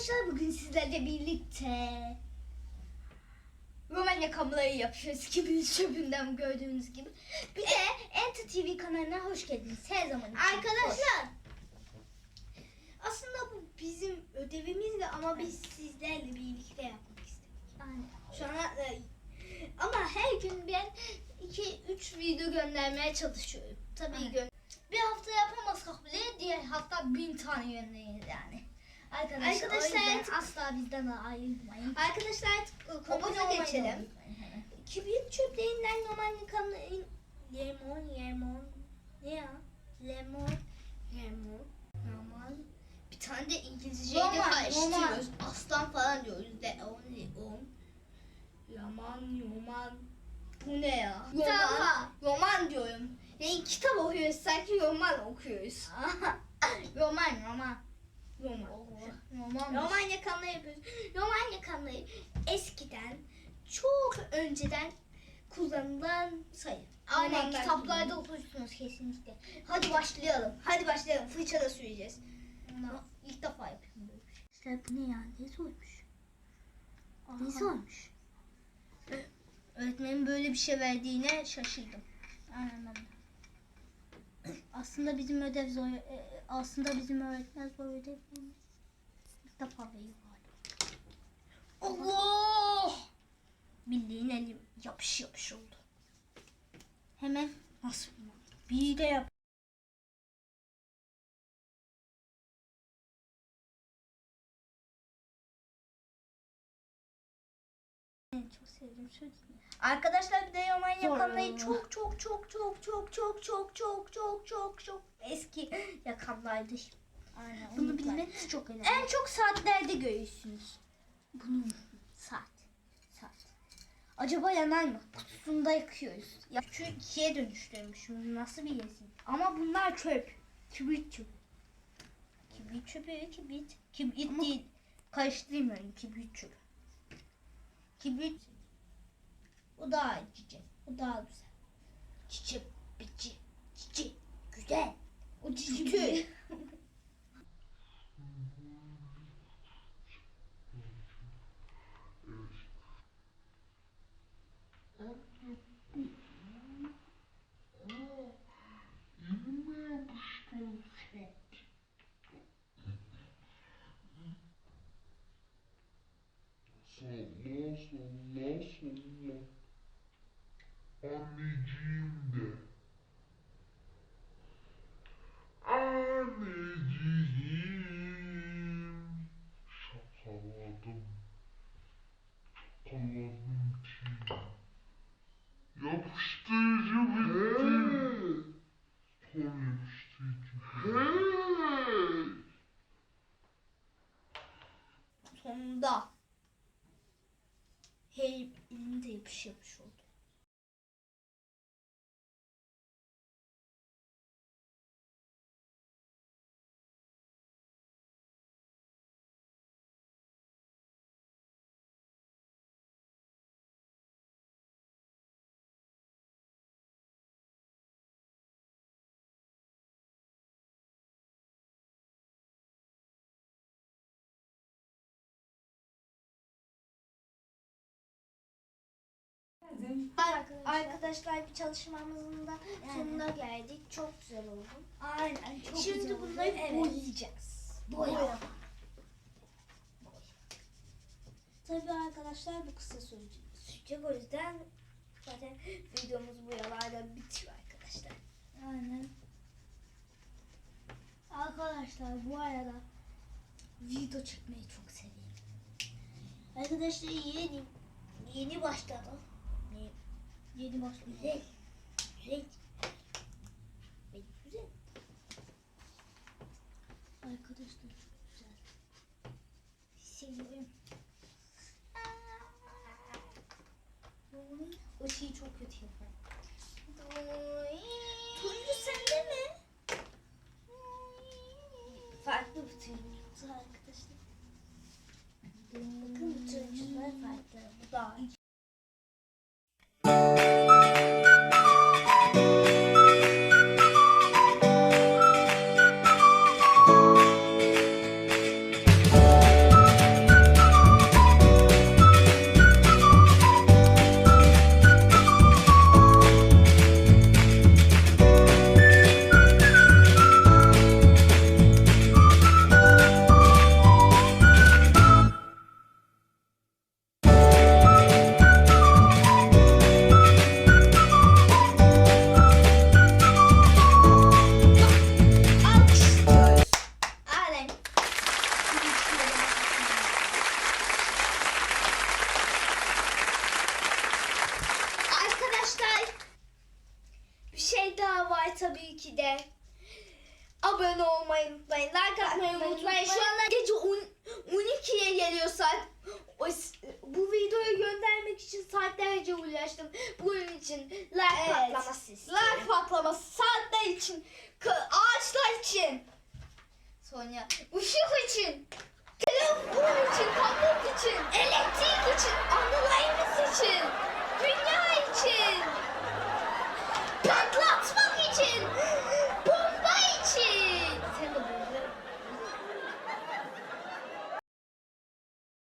Arkadaşlar bugün sizlerle birlikte Romanya kamerayı yapıyoruz gibi çöpünden gördüğünüz gibi. Bir de Enter TV kanalına hoş geldiniz. Her zaman için Arkadaşlar hoş. Aslında bu bizim ödevimizdi ama biz sizlerle birlikte yapmak istedik. Aynen. Sonra e, ama her gün ben 2-3 video göndermeye çalışıyorum. Tabii Aynen. gö- bir hafta yapamazsak bile diğer hafta bin tane göndeririz yani. Arkadaşlar, Arkadaşlar, yüzden asla bizden ayrılmayın. Arkadaşlar artık konumuza geçelim. Kibrit çöplerinden normal yıkanın lemon lemon ne ya? Lemon lemon Normal. Bir tane de İngilizceyi de karıştırıyoruz. Aslan falan diyoruz. De on, on. Yaman, yoman. Bu ne ya? Roman, roman diyorum. Yani kitap okuyoruz sanki roman okuyoruz. roman, roman. Roman. Roman. roman yakanları yapıyoruz. Roman yakanları eskiden çok önceden kullanılan sayı. Aynen Romanlar kitaplarda okursunuz kesinlikle. Hadi başlayalım. Hadi başlayalım. Fırça da süreceğiz. İlk defa yapıyorum böyle bir şey. İşte bu ne ya? Ne zormuş? Ne Aha. zormuş? Öğretmenin böyle bir şey verdiğine şaşırdım. Aynen ben de. Aslında bizim ödev zor. e, Aslında bizim öğretmen zor ödev. İlk defa veriyor. Allah! Bildiğin elim yapış yapış oldu. Hemen nasıl bir de yap. Çok sevdiğim şey Arkadaşlar bir de Yaman yakanlayı çok çok çok çok çok çok çok çok çok çok çok eski yakanlaydı. Aynen. Bunu bilmeniz çok önemli. En çok saatlerde görürsünüz. Bunu saat. Saat. Acaba yanar mı? Kutusunda yakıyoruz. Ya şu ikiye dönüştürmüşüm. Nasıl bir resim? Ama bunlar çöp. Kibrit çöpü. Kibrit çöpü, kibrit. Kibrit değil. Karıştırmayın kibrit çöpü. Kibrit. O daha çiçek. O daha güzel. Çiçek, biçi, çiçek. Güzel. O çiçek. Sen ne, sen? Anneciğim de. Anneciğim. Şakaladım. Şakaladım ki. Yapıştırıcı bitti. Son yapıştırıcı. Hey! Sonunda. Hey elimde yapış oldu. Arkadaşlar. Arkadaşlar bir çalışmamızın da sonuna geldik. Çok güzel oldu. Aynen çok Şimdi güzel oldu. bunları Evet. boyayacağız. Boya. Tabii arkadaşlar bu kısa sürecek. sürecek. O yüzden zaten videomuz boyalarla bitiyor arkadaşlar. Aynen. Arkadaşlar bu arada video çekmeyi çok seviyorum. Arkadaşlar yeni yeni başladı. Yedi boş şey. güzel. Güzel. Güzel. Arkadaşlar güzel. Seviyorum. O şeyi çok kötü yapar. Turuncu sende mi? Farklı bir turuncu arkadaşlar. Bakın bu turuncular farklı. Bu da. abone olmayı unutmayın. Like atmayı unutmayın. Şu anda gece 12'ye geliyor saat. Bu videoyu göndermek için saatlerce uğraştım. Bunun için like evet. patlaması istiyorum. Like patlaması saatler için. Ağaçlar için. Sonya. Işık için.